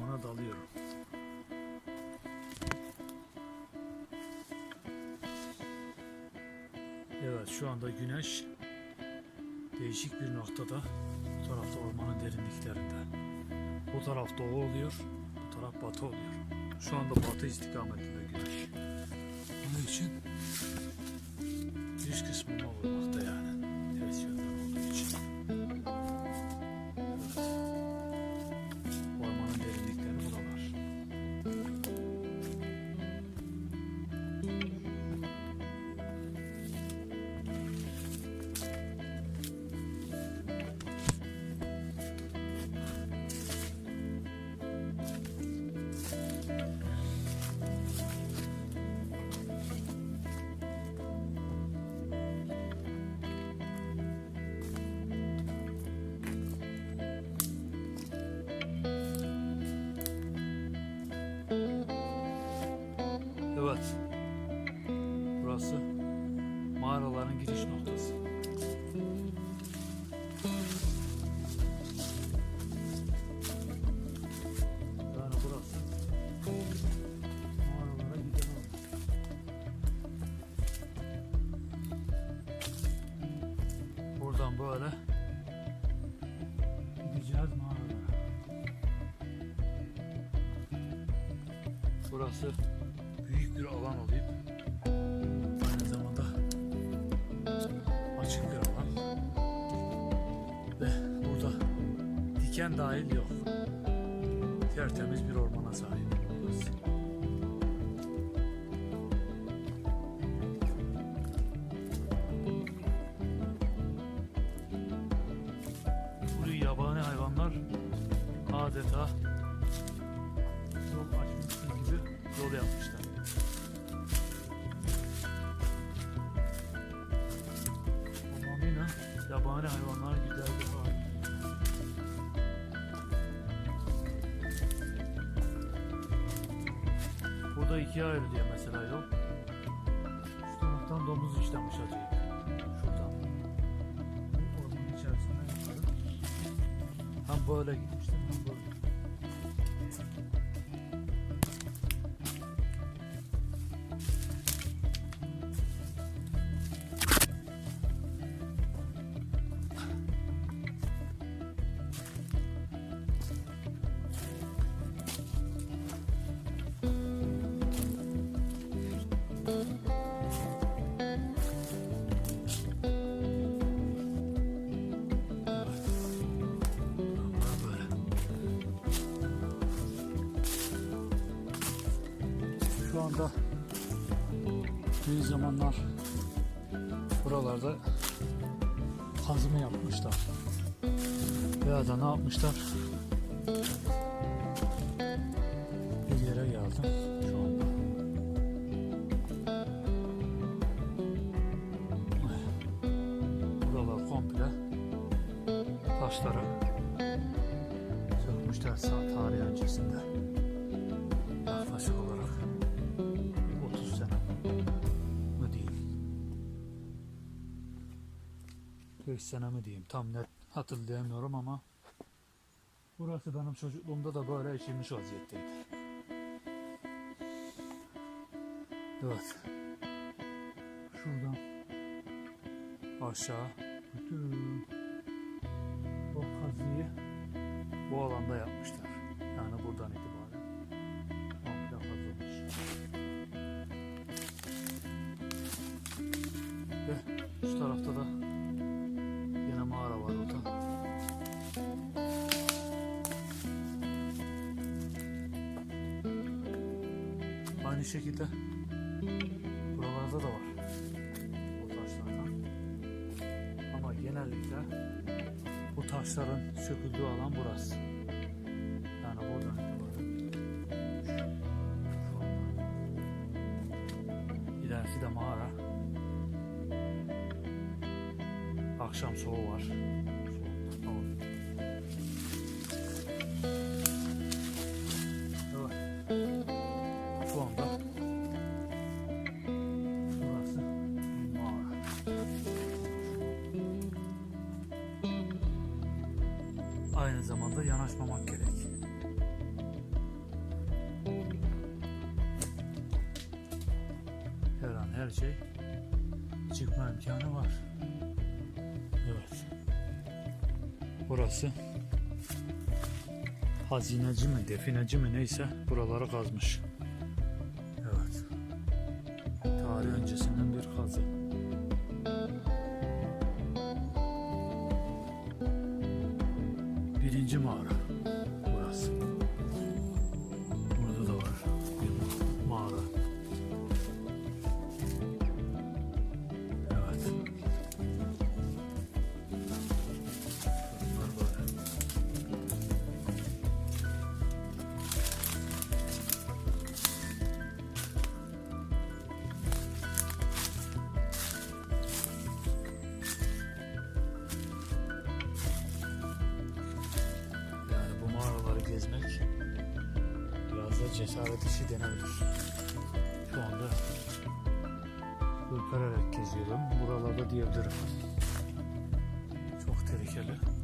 ormana dalıyorum. Evet şu anda güneş değişik bir noktada bu tarafta ormanın derinliklerinde. Bu taraf doğu oluyor, bu taraf batı oluyor. Şu anda batı istikametinde güneş. Onun için giriş kısmına vurmakta Buradan böyle gideceğiz mağaralara. Burası büyük bir alan olup aynı zamanda açık bir alan ve burada diken dahil yok. Tertemiz bir ormana sahip burası. Hayvanlar adeta yol açmışsın gibi yol yapmışlar. Tamamıyla yabani hayvanlar güzel bir hal. Burada ikiye ayrılıyor mesela yol. Şu taraftan domuz işlemiş acayip. Hem böyle gitmiştim böyle. Böyle. Anda bir zamanlar buralarda kazımı yapmışlar. Ya da ne yapmışlar? Bir yere geldim şu anda. Buralar komple taşları sökmüşler tarih öncesinde. Yaklaşık olarak 40 sene mi diyeyim? Tam net hatırlayamıyorum ama burası benim çocukluğumda da böyle içilmiş vaziyetteydi. Evet. Şuradan aşağı bütün o kazıyı bu alanda yapmışlar. Yani buradan itibaren komple kazılmış. Ve şu tarafta da Aynı şekilde buralarda da var. Bu taşlardan. Ama genellikle bu taşların söküldüğü alan burası. Yani buradan. İlerisi de mağara. Akşam soğuğu var. Soğuk. zamanda yanaşmamak gerek. Her an her şey çıkma imkanı var. Evet. Burası hazineci mi defineci mi neyse buraları kazmış. Evet. Tarih öncesinden bir kazı. Birinci mağara burası. gezmek biraz da cesaret işi denebilir. Şu anda ürpererek geziyorum. Buralarda diyebilirim. Çok tehlikeli.